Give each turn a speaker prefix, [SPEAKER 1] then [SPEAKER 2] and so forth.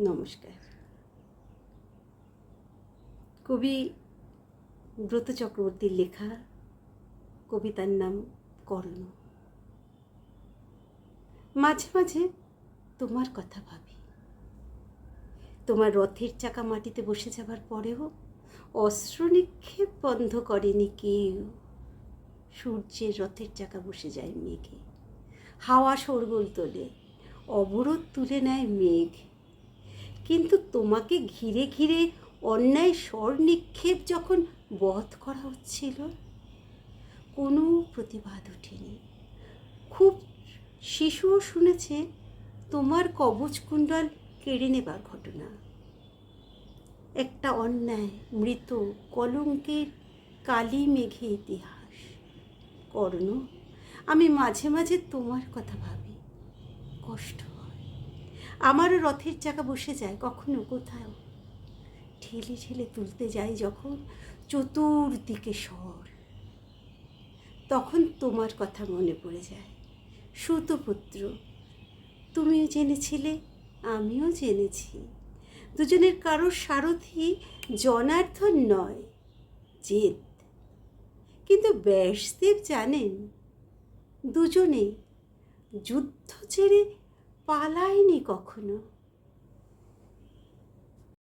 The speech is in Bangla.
[SPEAKER 1] নমস্কার। কবি ব্রত চক্রবর্তীর লেখা, কবিতার নাম কর্ণ। মাঝে মাঝে তোমার কথা ভাবি। তোমার রথের চাকা মাটিতে বসে যাবার পরেও অস্ত্র নিক্ষেপ বন্ধ করেনি কেউ। সূর্যের রথের চাকা বসে যায় মেঘে। হাওয়া শোরগোল তোলে, অবরোধ তুলে নেয় মেঘ। কিন্তু তোমাকে ঘিরে ঘিরে অন্যায় স্বর নিক্ষেপ যখন বধ করা হচ্ছিল, কোনো প্রতিবাদ ওঠেনি খুব শিশুও শুনেছে, তোমার কবচ কুণ্ডল কেড়ে নেবার ঘটনা। একটা অন্যায় মৃত কলঙ্কের কালি মেঘে ইতিহাস। কর্ণ, আমি মাঝে মাঝে তোমার কথা ভাবি। কষ্ট আমারও রথের চাকা বসে যায়, কখনো কোথাও। ঠেলে ঠেলে তুলতে যাই যখন চতুর্দিকে স্বর। তখন তোমার কথা মনে পড়ে যায়। সুতপুত্র, তুমিও জেনেছিলে, আমিও জেনেছি। দুজনের কারোর সারথি জনার্থন নয়, জেদ। কিন্তু ব্যাসদেব জানেন, দুজনেই যুদ্ধ ছেড়ে পালায়নি কখনো।